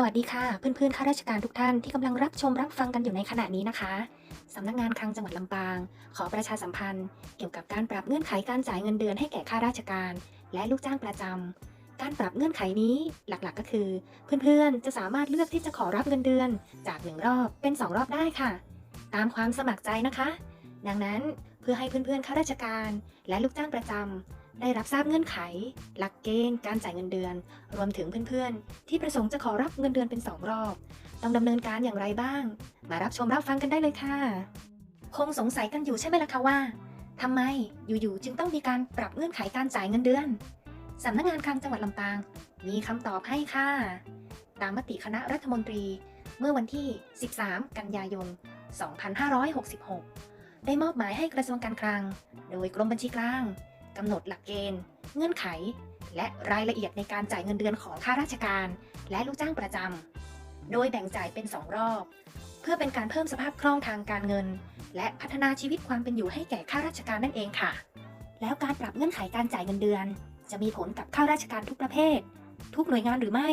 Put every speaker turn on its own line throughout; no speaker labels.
สวัสดีค่ะ เพื่อนๆข้าราชการทุกท่านที่กำลังรับชมรับฟังกันอยู่ในขณะนี้นะคะสำนักงานคลังจังหวัดลำปาง ขอประชาสัมพันธ์ เกี่ยวกับการปรับเงื่อนไขการจ่ายเงินเดือนให้แก่ข้าราชการ และลูกจ้างประจำการปรับเงื่อนไขนี้หลักๆ ก็คือ เพื่อนๆจะสามารถเลือกที่จะขอรับเงินเดือน จากหนึ่งรอบเป็นสองรอบได้ค่ะ ตามความสมัครใจนะคะ ดังนั้นเพื่อให้เพื่อนๆข้าราชการ และลูกจ้างประจำ ได้รับทราบเงื่อนไข หลักเกณฑ์การจ่ายเงินเดือน รวมถึงเพื่อนๆ ที่ประสงค์จะขอรับเงินเดือนเป็นสองรอบ ต้องดำเนินการอย่างไรบ้าง มารับชมรับฟังกันได้เลยค่ะ คงสงสัยกันอยู่ใช่ไหมล่ะคะว่าทำไมอยู่ๆจึงต้องมีการปรับเงื่อนไขการจ่ายเงินเดือนสำนักงานคลังจังหวัดลำปาง มีคำตอบให้ค่ะ ตามมติคณะรัฐมนตรี เมื่อวันที่ 13 กันยายน 2566 ได้มอบหมายให้กระทรวงการคลัง โดยกรมบัญชีกลาง กำหนดหลักเกณฑ์ เงื่อนไข และรายละเอียดในการจ่ายเงินเดือนของข้าราชการ และลูกจ้างประจำ โดยแบ่งจ่ายเป็น 2 รอบ เพื่อเป็นการเพิ่มสภาพคล่องทางการเงิน และพัฒนาชีวิตความเป็นอยู่ให้แก่ข้าราชการนั่นเองค่ะ แล้วการปรับเงื่อนไขการจ่ายเงินเดือน จะมีผลกับข้าราชการทุกประเภท ทุกหน่วยงานหรือไม่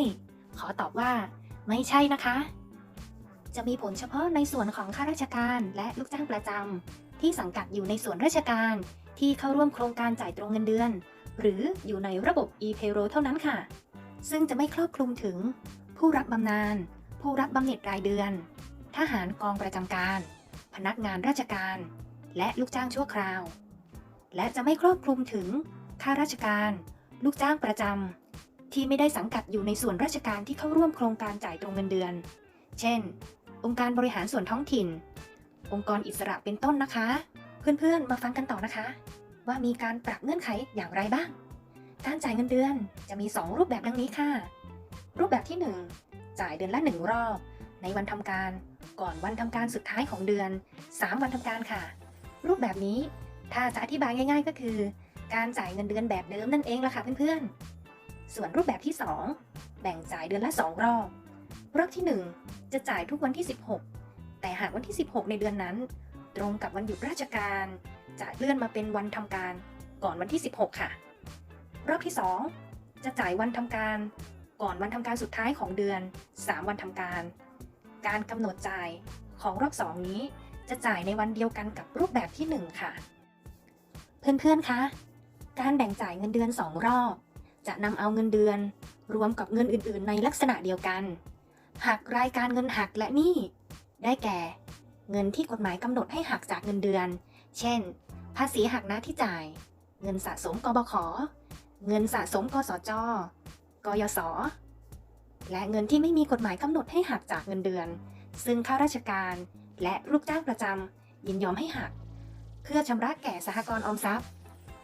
ขอตอบว่า ไม่ใช่นะคะ จะมีผลเฉพาะในส่วนของข้าราชการและลูกจ้างประจำที่สังกัดอยู่ในส่วนราชการ ที่เข้าร่วมโครงการจ่ายตรงเงินเดือน หรืออยู่ในระบบ e-payroll เท่านั้นค่ะ ซึ่งจะไม่ครอบคลุมถึง ผู้รับบำนาญ ผู้รับบำเหน็จรายเดือน ทหารกองประจำการ พนักงานราชการ และลูกจ้างชั่วคราว และจะไม่ครอบคลุมถึงข้าราชการ ลูกจ้างประจำที่ไม่ได้สังกัดอยู่ในส่วนราชการที่เข้าร่วมโครงการจ่ายตรงเงินเดือน เช่น องค์การบริหารส่วนท้องถิ่น องค์กรอิสระเป็นต้นนะคะ เพื่อนๆ มาฟังกันต่อนะคะ ว่ามีการปรับเงื่อนไขอย่างไรบ้าง การจ่ายเงินเดือนจะมี 2 รูปแบบดังนี้ค่ะ รูปแบบที่ 1 จ่ายเดือนละ 1 รอบ ในวันทำการ ก่อนวันทำการสุดท้ายของเดือน 3 วันทำการค่ะ รูปแบบนี้ถ้าจะอธิบายง่าย ๆ ก็คือ การจ่ายเงินเดือนแบบเดิมนั่นเองละค่ะเพื่อนๆ ส่วนรูปแบบที่ 2 แบ่งจ่ายเดือนละ 2 รอบ รอบที่ 1 จะจ่ายทุกวันที่ 16 แต่หากวันที่ 16 ในเดือนนั้น ตรงกับวันหยุดราชการ จะเลื่อนมาเป็นวันทำการก่อนวันที่ 16 ค่ะ รอบที่ 2 จะจ่ายวันทำการ ก่อนวันทำการสุดท้ายของเดือน 3 วันทำการ การกำหนดจ่ายของรอบ 2 นี้ จะจ่ายในวันเดียวกันกับรูปแบบที่ 1 ค่ะ เพื่อนๆคะการแบ่งจ่ายเงินเดือน 2 รอบ จะนำเอาเงินเดือน รวมกับเงินอื่น ๆ ในลักษณะเดียวกันหักรายการเงินหักและหนี้ได้แก่ เงินที่กฎหมายกำหนดให้หักจากเงินเดือน เช่น ภาษีหักหน้าที่จ่าย เงินสะสมกบข เงินสะสมกสจ กยศ และเงินที่ไม่มีกฎหมายกำหนดให้หักจากเงินเดือน ซึ่งข้าราชการ และลูกจ้างประจำยินยอมให้หัก เพื่อชำระแก่สหกรณ์ออมทรัพย์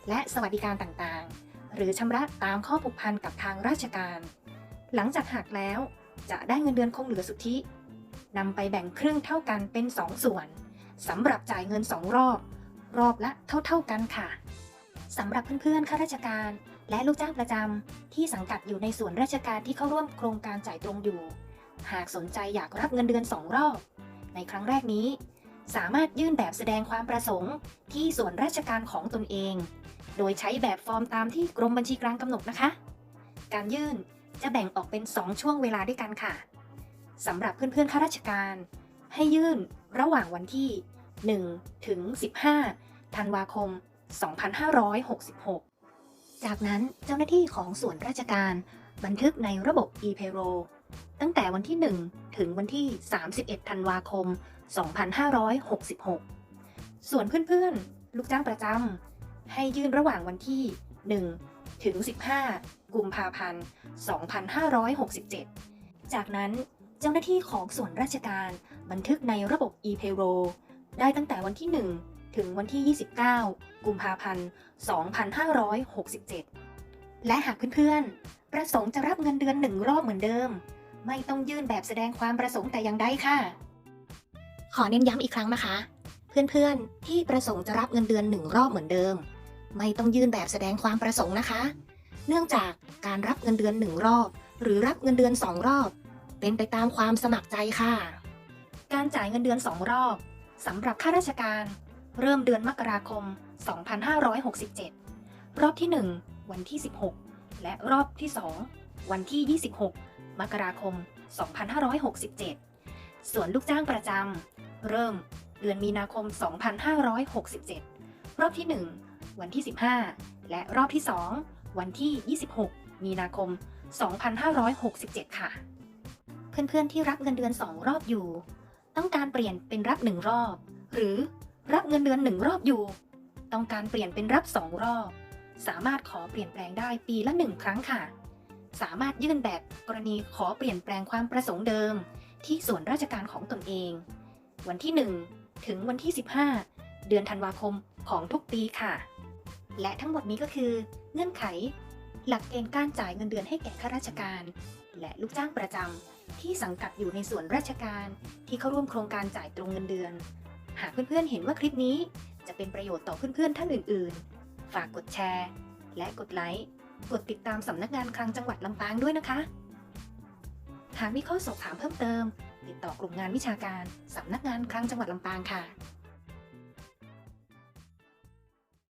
และสวัสดิการต่างๆ หรือชำระตามข้อผูกพันกับทางราชการ หลังจากหักแล้วจะได้เงินเดือนคงเหลือสุทธิ นำไปแบ่งครึ่งเท่ากันเป็น 2 ส่วนสำหรับจ่ายเงิน 2 รอบ รอบละเท่า ๆกันค่ะสำหรับเพื่อนๆข้าราชการ และลูกจ้างประจำที่สังกัดอยู่ในส่วนราชการที่เข้าร่วมโครงการจ่ายตรงอยู่ หากสนใจอยากรับเงินเดือน 2 รอบ ในครั้งแรกนี้ สามารถยื่นแบบแสดงความประสงค์ ที่ส่วนราชการของตนเอง โดยใช้แบบฟอร์มตามที่กรมบัญชีกลางกำหนดนะคะ การยื่นจะแบ่งออกเป็น 2 ช่วงเวลาด้วยกันค่ะ สำหรับเพื่อนๆข้าราชการ ให้ยื่นระหว่างวันที่ 1 ถึง 15 ธันวาคม 2566 จากนั้นเจ้าหน้าที่ของส่วนราชการบันทึกในระบบ e-payroll ตั้งแต่วันที่ 1 ถึงวันที่ 31 ธันวาคม 2566 ส่วนเพื่อนๆ ลูกจ้างประจำให้ยื่นระหว่างวันที่ 1 ถึง 15 กุมภาพันธ์ 2567 จากนั้น เจ้าหน้าที่ของส่วนราชการบันทึกในระบบ e-payroll ได้ตั้งแต่วันที่ 1 ถึงวันที่ 29 กุมภาพันธ์ 2567 และหากเพื่อนๆ ประสงค์จะรับเงินเดือนหนึ่งรอบเหมือนเดิม ไม่ต้องยื่นแบบแสดงความประสงค์แต่อย่างใดค่ะ ขอเน้นย้ำอีกครั้งนะคะ เพื่อนๆ ที่ประสงค์จะรับเงินเดือนหนึ่งรอบเหมือนเดิม ไม่ต้องยื่นแบบแสดงความประสงค์นะคะ เนื่องจากการรับเงินเดือนหนึ่งรอบ หรือรับเงินเดือนสองรอบ เป็นไปตามความสมัครใจค่ะ การจ่ายเงินเดือน 2 รอบสำหรับข้าราชการ เริ่มเดือนมกราคม 2567 รอบที่ 1 วันที่ 16 และรอบที่ 2 วันที่ 26 มกราคม 2567 ส่วนลูกจ้างประจำเริ่มเดือนมีนาคม 2567 รอบที่ 1 วันที่ 15 และรอบที่ 2 วันที่ 26 มีนาคม 2567 ค่ะ เพื่อนๆที่รับเงินเดือน 2 รอบอยู่ ต้องการเปลี่ยนเป็นรับ 1 รอบ หรือรับเงินเดือน 1 รอบอยู่ ต้องการเปลี่ยนเป็นรับ 2 รอบ สามารถขอเปลี่ยนแปลงได้ปีละ 1 ครั้งค่ะ สามารถยื่นแบบกรณีขอเปลี่ยนแปลงความประสงค์เดิม ที่ส่วนราชการของตนเอง วันที่ 1 ถึงวันที่ 15 เดือนธันวาคมของทุกปีค่ะ และทั้งหมดนี้ก็คือ เงื่อนไข หลักเกณฑ์การจ่ายเงินเดือนให้แก่ข้าราชการ และลูกจ้างประจำ ที่สังกัดอยู่ในส่วนราชการที่เข้าร่วมโครงการจ่ายตรงเงินเดือน หากเพื่อนๆเห็นว่าคลิปนี้จะเป็นประโยชน์ต่อเพื่อนๆท่านอื่นๆ ฝากกดแชร์ และกดไลค์ กดติดตามสำนักงานคลังจังหวัดลำปางด้วยนะคะ หากมีข้อสอบถามเพิ่มเติม ติดต่อกลุ่มงานวิชาการสำนักงานคลังจังหวัดลำปางค่ะ